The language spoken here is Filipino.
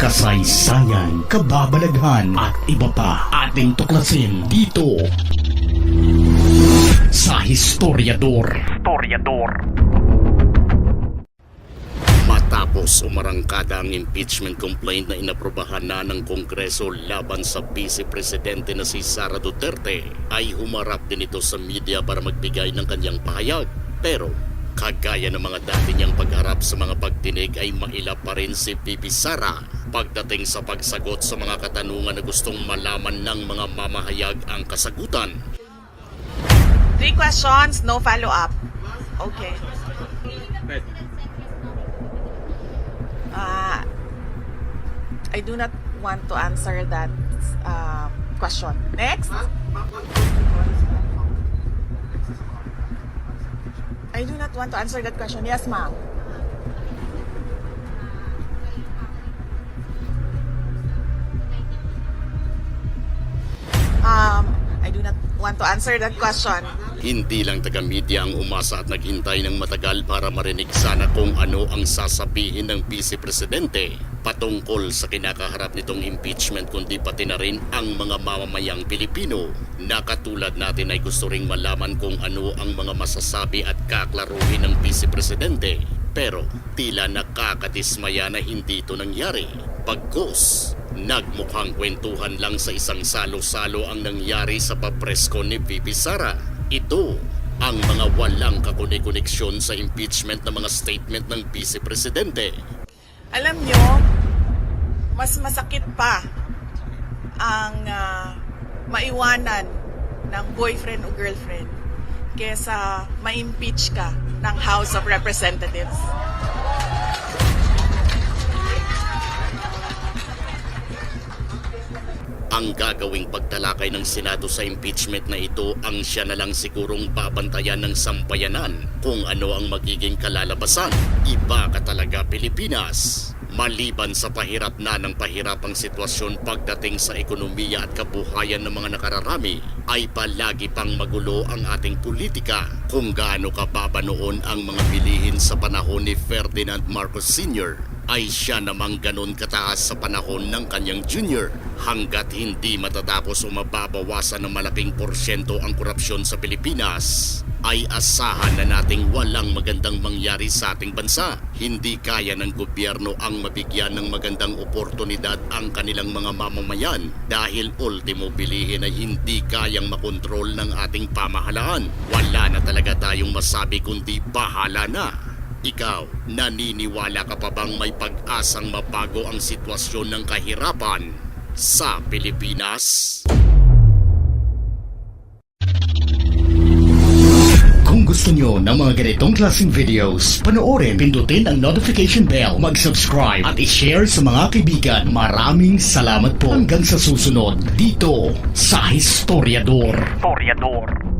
kasaysayan, kababalaghan at iba pa ating tuklasin dito sa Historiador. Historiador. Matapos umarangkada ang impeachment complaint na inaprobahan na ng Kongreso laban sa Vice Presidente na si Sara Duterte, ay humarap din ito sa media para magbigay ng kanyang pahayag. Pero kagaya ng mga dati niyang pagharap sa mga pagdinig ay mailap pa rin si Bibi Sara pagdating sa pagsagot sa mga katanungan na gustong malaman ng mga mamahayag ang kasagutan. Three questions, no follow-up. Okay. Uh, I do not want to answer that uh, question. Next. I do not want to answer that question. Yes, ma'am. Um, I do not want to answer that question. Hindi lang taga-media ang umasa at naghintay ng matagal para marinig sana kung ano ang sasabihin ng Vice Presidente patungkol sa kinakaharap nitong impeachment kundi pati na rin ang mga mamamayang Pilipino na natin ay gusto ring malaman kung ano ang mga masasabi at kaklaruhin ng Vice Presidente. Pero tila nakakadismaya na hindi ito nangyari. Pagkos, nagmukhang kwentuhan lang sa isang salo-salo ang nangyari sa papresko ni Bibi Sara. Ito ang mga walang kakone-koneksyon sa impeachment ng mga statement ng Vice Presidente. Alam nyo, mas masakit pa ang ah, maiwanan ng boyfriend o girlfriend kesa ma-impeach ka ng House of Representatives. Ang gagawing pagtalakay ng Senado sa impeachment na ito ang siya na lang sigurong babantayan ng sampayanan kung ano ang magiging kalalabasan. Iba ka talaga Pilipinas. Maliban sa pahirap na ng pahirap ang sitwasyon pagdating sa ekonomiya at kabuhayan ng mga nakararami, ay palagi pang magulo ang ating politika kung gaano kababa noon ang mga bilihin sa panahon ni Ferdinand Marcos Sr ay siya namang ganon kataas sa panahon ng kanyang junior hanggat hindi matatapos o mababawasan ng malaking porsyento ang korupsyon sa Pilipinas ay asahan na nating walang magandang mangyari sa ating bansa. Hindi kaya ng gobyerno ang mabigyan ng magandang oportunidad ang kanilang mga mamamayan dahil ultimo bilihin ay hindi kayang makontrol ng ating pamahalaan. Wala na talaga tayong masabi kundi bahala na. Ikaw, naniniwala ka pa bang may pag-asang mabago ang sitwasyon ng kahirapan sa Pilipinas? Kung gusto nyo ng mga ganitong klaseng videos, panoorin, pindutin ang notification bell, mag-subscribe at i-share sa mga kaibigan. Maraming salamat po hanggang sa susunod dito sa Historiador. Historiador.